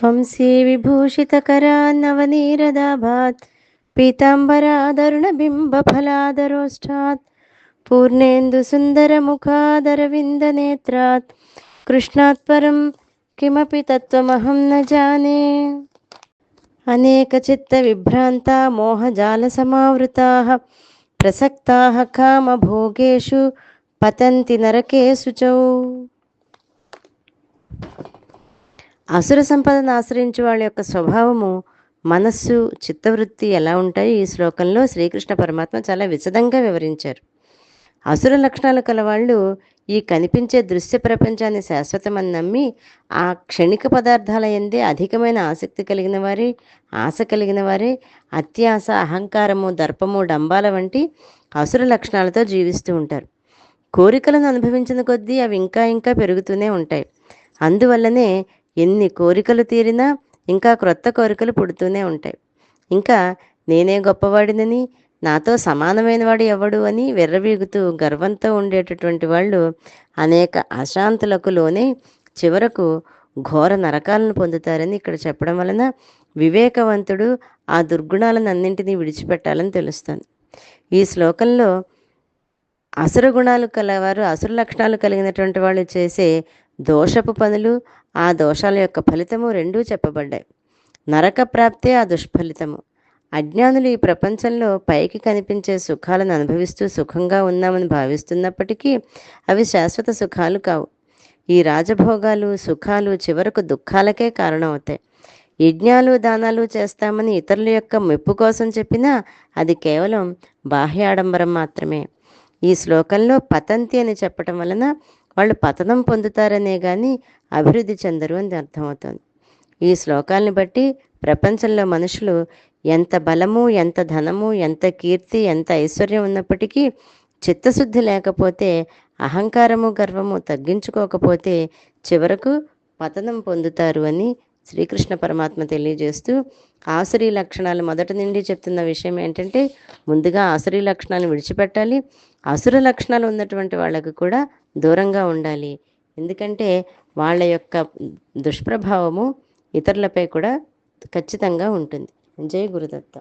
వంశీ విభూషితకరాన్నవనీరదాభాత్ పీతాంబరాదరుణబింబఫలాదరోష్టాత్ పూర్ణేందు సుందరముఖాదరవిందనేత్రాత్ కృష్ణాత్ పరం కిమపి తత్వమహం న జానే అనేకచిత్తవిభ్రాంతా మోహజాలసమావృతాः ప్రసక్తాः కామభోగేషు పతంతి నరకేషు చౌ అసుర సంపదను ఆశ్రయించే వాళ్ళ యొక్క స్వభావము మనస్సు చిత్తవృత్తి ఎలా ఉంటాయి ఈ శ్లోకంలో శ్రీకృష్ణ పరమాత్మ చాలా విశదంగా వివరించారు. అసుర లక్షణాలు కలవాళ్ళు ఈ కనిపించే దృశ్య ప్రపంచాన్ని శాశ్వతమని నమ్మి ఆ క్షణిక పదార్థాల ఎందే అధికమైన ఆసక్తి కలిగిన వారే ఆశ కలిగిన వారే అత్యాస అహంకారము దర్పము డంబాల వంటి అసుర లక్షణాలతో జీవిస్తూ ఉంటారు. కోరికలను అనుభవించిన కొద్దీ అవి ఇంకా ఇంకా పెరుగుతూనే ఉంటాయి. అందువల్లనే ఎన్ని కోరికలు తీరినా ఇంకా క్రొత్త కోరికలు పుడుతూనే ఉంటాయి. ఇంకా నేనే గొప్పవాడినని నాతో సమానమైన వాడు ఎవడు అని వెర్రవీగుతూ గర్వంతో ఉండేటటువంటి వాళ్ళు అనేక అశాంతులకు లోనే చివరకు ఘోర నరకాలను పొందుతారని ఇక్కడ చెప్పడం వలన వివేకవంతుడు ఆ దుర్గుణాలను అన్నింటినీ విడిచిపెట్టాలని తెలుస్తుంది. ఈ శ్లోకంలో అసుర గుణాలు కలవారు అసుర లక్షణాలు కలిగినటువంటి వాళ్ళు చేసే దోషపు పనులు ఆ దోషాల యొక్క ఫలితము రెండూ చెప్పబడ్డాయి. నరక ప్రాప్తే ఆ దుష్ఫలితము. అజ్ఞానులు ఈ ప్రపంచంలో పైకి కనిపించే సుఖాలను అనుభవిస్తూ సుఖంగా ఉన్నామని భావిస్తున్నప్పటికీ అవి శాశ్వత సుఖాలు కావు. ఈ రాజభోగాలు సుఖాలు చివరకు దుఃఖాలకే కారణమవుతాయి. యజ్ఞాలు దానాలు చేస్తామని ఇతరుల యొక్క మెప్పు కోసం చెప్పినా అది కేవలం బాహ్య ఆడంబరం మాత్రమే. ఈ శ్లోకంలో పతంతి అని చెప్పటం వలన వాళ్ళు పతనం పొందుతారనే కానీ అభివృద్ధి చెందరు అని అర్థమవుతుంది. ఈ శ్లోకాల్ని బట్టి ప్రపంచంలో మనుషులు ఎంత బలము ఎంత ధనము ఎంత కీర్తి ఎంత ఐశ్వర్యం ఉన్నప్పటికీ చిత్తశుద్ధి లేకపోతే అహంకారము గర్వము తగ్గించుకోకపోతే చివరకు పతనం పొందుతారు అని శ్రీకృష్ణ పరమాత్మ తెలియజేస్తూ ఆసురీ లక్షణాలు మొదటి నుండి చెప్తున్న విషయం ఏంటంటే ముందుగా ఆసురీ లక్షణాలను విడిచిపెట్టాలి. అసుర లక్షణాలు ఉన్నటువంటి వాళ్ళకు కూడా దూరంగా ఉండాలి. ఎందుకంటే వాళ్ళ యొక్క దుష్ప్రభావము ఇతరులపై కూడా ఖచ్చితంగా ఉంటుంది. జై గురుదత్త.